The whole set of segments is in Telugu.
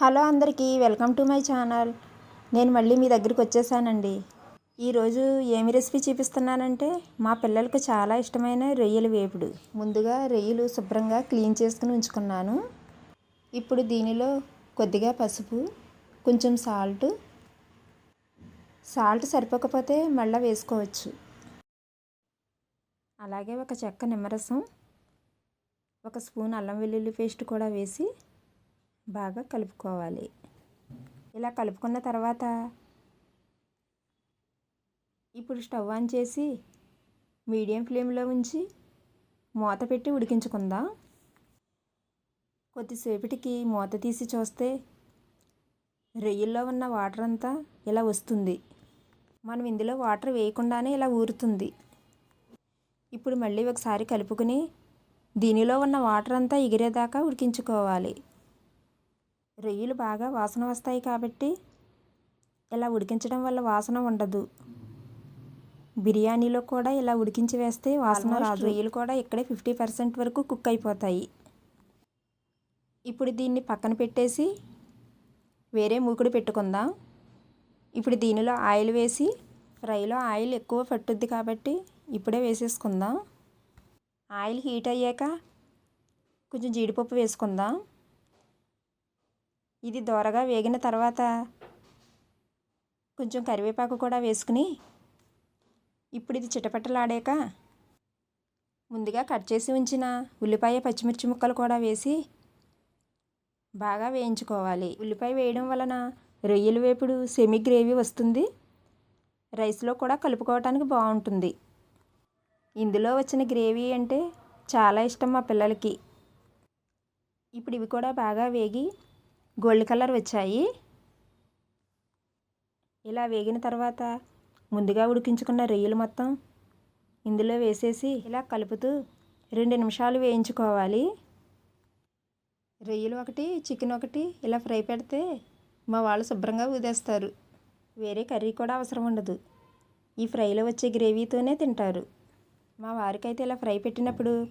హలో అందరికీ వెల్కమ్ టు మై ఛానల్. నేను మళ్ళీ మీ దగ్గరికి వచ్చేసానండి. ఈరోజు ఏమి రెసిపీ చూపిస్తున్నానంటే మా పిల్లలకు చాలా ఇష్టమైన రొయ్యల వేపుడు. ముందుగా రొయ్యలు శుభ్రంగా క్లీన్ చేసుకుని ఉంచుకున్నాను. ఇప్పుడు దీనిలో కొద్దిగా పసుపు కొంచెం సాల్ట్. సాల్ట్ సరిపోకపోతే మళ్ళీ వేసుకోవచ్చు. అలాగే ఒక చెక్క నిమ్మరసం ఒక స్పూన్ అల్లం వెల్లుల్లి పేస్ట్ కూడా వేసి బాగా కలుపుకోవాలి. ఇలా కలుపుకున్న తర్వాత ఇప్పుడు స్టవ్ ఆన్ చేసి మీడియం ఫ్లేమ్లో ఉంచి మూత పెట్టి ఉడికించుకుందాం. కొద్దిసేపటికి మూత తీసి చూస్తే రొయ్యల్లో ఉన్న వాటర్ అంతా ఇలా వస్తుంది. మనం ఇందులో వాటర్ వేయకుండానే ఇలా ఊరుతుంది. ఇప్పుడు మళ్ళీ ఒకసారి కలుపుకుని దీనిలో ఉన్న వాటర్ అంతా ఎగిరేదాకా ఉడికించుకోవాలి. రొయ్యలు బాగా వాసన వస్తాయి కాబట్టి ఇలా ఉడికించడం వల్ల వాసన ఉండదు. బిర్యానీలో కూడా ఇలా ఉడికించి వేస్తే వాసన రాదు. రొయ్యలు కూడా ఇక్కడే ఫిఫ్టీ పర్సెంట్ వరకు కుక్ అయిపోతాయి. ఇప్పుడు దీన్ని పక్కన పెట్టేసి వేరే మూకుడు పెట్టుకుందాం. ఇప్పుడు దీనిలో ఆయిల్ వేసి ఫ్రైలో ఆయిల్ ఎక్కువ పట్టుద్ది కాబట్టి ఇప్పుడే వేసేసుకుందాం. ఆయిల్ హీట్ అయ్యాక కొంచెం జీడిపప్పు వేసుకుందాం. ఇది దోరగా వేగిన తర్వాత కొంచెం కరివేపాకు కూడా వేసుకుని ఇప్పుడు ఇది చిటపట్టలాడాక ముందుగా కట్ చేసి ఉంచిన ఉల్లిపాయ పచ్చిమిర్చి ముక్కలు కూడా వేసి బాగా వేయించుకోవాలి. ఉల్లిపాయ వేయడం వలన రొయ్యల వేపుడు సెమీ గ్రేవీ వస్తుంది. రైస్లో కూడా కలుపుకోవటానికి బాగుంటుంది. ఇందులో వచ్చిన గ్రేవీ అంటే చాలా ఇష్టం మా పిల్లలకి. ఇప్పుడు ఇవి కూడా బాగా వేగి గోల్డ్ కలర్ వచ్చాయి. ఇలా వేగిన తర్వాత ముందుగా ఉడికించుకున్న రొయ్యలు మొత్తం ఇందులో వేసేసి ఇలా కలుపుతూ రెండు నిమిషాలు వేయించుకోవాలి. రొయ్యలు ఒకటి చికెన్ ఒకటి ఇలా ఫ్రై పెడితే మా వాళ్ళు శుభ్రంగా ఊదేస్తారు. వేరే కర్రీ కూడా అవసరం ఉండదు. ఈ ఫ్రైలో వచ్చే గ్రేవీతోనే తింటారు. మా వారికైతే ఇలా ఫ్రై పెట్టినప్పుడు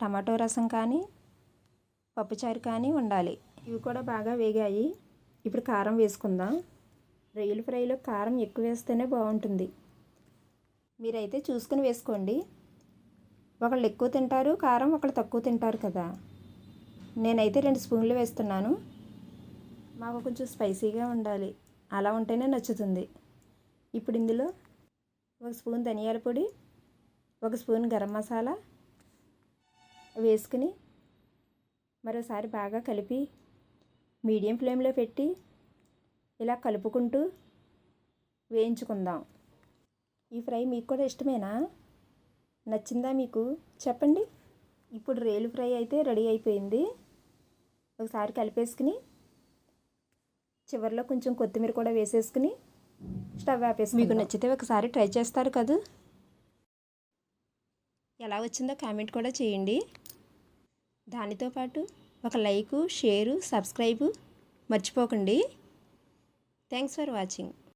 టమాటో రసం కానీ పప్పుచారు కానీ ఉండాలి. ఇవి కూడా బాగా వేగాయి. ఇప్పుడు కారం వేసుకుందాం. రొయ్యల ఫ్రైలో కారం ఎక్కువ వేస్తేనే బాగుంటుంది. మీరైతే చూసుకుని వేసుకోండి. ఒకళ్ళు ఎక్కువ తింటారు కారం ఒకళ్ళు తక్కువ తింటారు కదా. నేనైతే రెండు స్పూన్లు వేస్తున్నాను. మాకు కొంచెం స్పైసీగా ఉండాలి. అలా ఉంటేనే నచ్చుతుంది. ఇప్పుడు ఇందులో ఒక స్పూన్ ధనియాల పొడి ఒక స్పూన్ గరం మసాలా వేసుకుని మరోసారి బాగా కలిపి మీడియం ఫ్లేమ్లో పెట్టి ఇలా కలుపుకుంటూ వేయించుకుందాం. ఈ ఫ్రై మీకు కూడా ఇష్టమేనా? నచ్చిందా మీకు? చెప్పండి. ఇప్పుడు రేలు ఫ్రై అయితే రెడీ అయిపోయింది. ఒకసారి కలిపేసుకుని చివరిలో కొంచెం కొత్తిమీర కూడా వేసేసుకుని స్టవ్ ఆపేసి మీకు నచ్చితే ఒకసారి ట్రై చేస్తారు కదా? ఎలా వచ్చిందో కామెంట్ కూడా చేయండి. దానితో పాటు ఒక లైకు షేరు సబ్స్క్రైబు మర్చిపోకండి. Thanks for watching